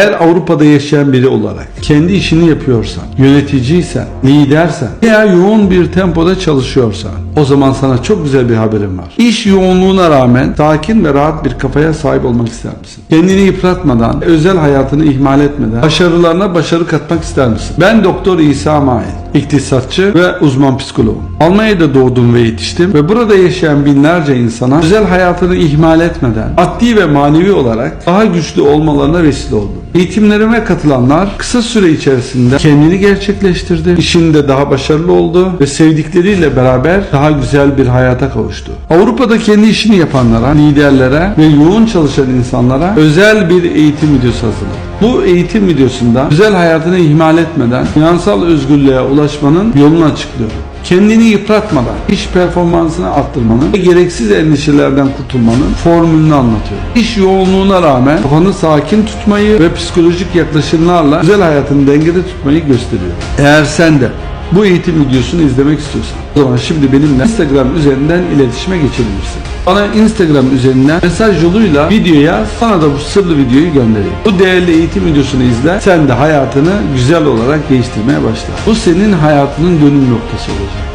Eğer Avrupa'da yaşayan biri olarak kendi işini yapıyorsan, yöneticiysen, lidersen veya yoğun bir tempoda çalışıyorsan o zaman sana çok güzel bir haberim var. İş yoğunluğuna rağmen sakin ve rahat bir kafaya sahip olmak ister misin? Kendini yıpratmadan, özel hayatını ihmal etmeden başarılarına başarı katmak ister misin? Ben Doktor İsa Mail, iktisatçı ve uzman psikoloğum. Almanya'da doğdum ve yetiştim ve burada yaşayan binlerce insana özel hayatını ihmal etmeden maddi ve manevi olarak daha güçlü olmalarına vesile oldum. Eğitimlerime katılanlar kısa süre içerisinde kendini gerçekleştirdi, işinde daha başarılı oldu ve sevdikleriyle beraber daha güzel bir hayata kavuştu. Avrupa'da kendi işini yapanlara, liderlere ve yoğun çalışan insanlara özel bir eğitim videosu hazırladım. Bu eğitim videosunda özel hayatını ihmal etmeden finansal özgürlüğe ulaşmanın yolunu açıklıyorum. Kendini yıpratmadan iş performansını arttırmanın ve gereksiz endişelerden kurtulmanın formülünü anlatıyor. İş yoğunluğuna rağmen kafanı sakin tutmayı ve psikolojik yaklaşımlarla özel hayatını dengede tutmayı gösteriyor. Eğer sen de bu eğitim videosunu izlemek istiyorsan o zaman şimdi benimle Instagram üzerinden iletişime geçebilirsin. Bana Instagram üzerinden mesaj yoluyla video yaz, sana da bu sırlı videoyu göndereyim. Bu değerli eğitim videosunu izle, sen de hayatını güzel olarak değiştirmeye başla. Bu senin hayatının dönüm noktası olacak.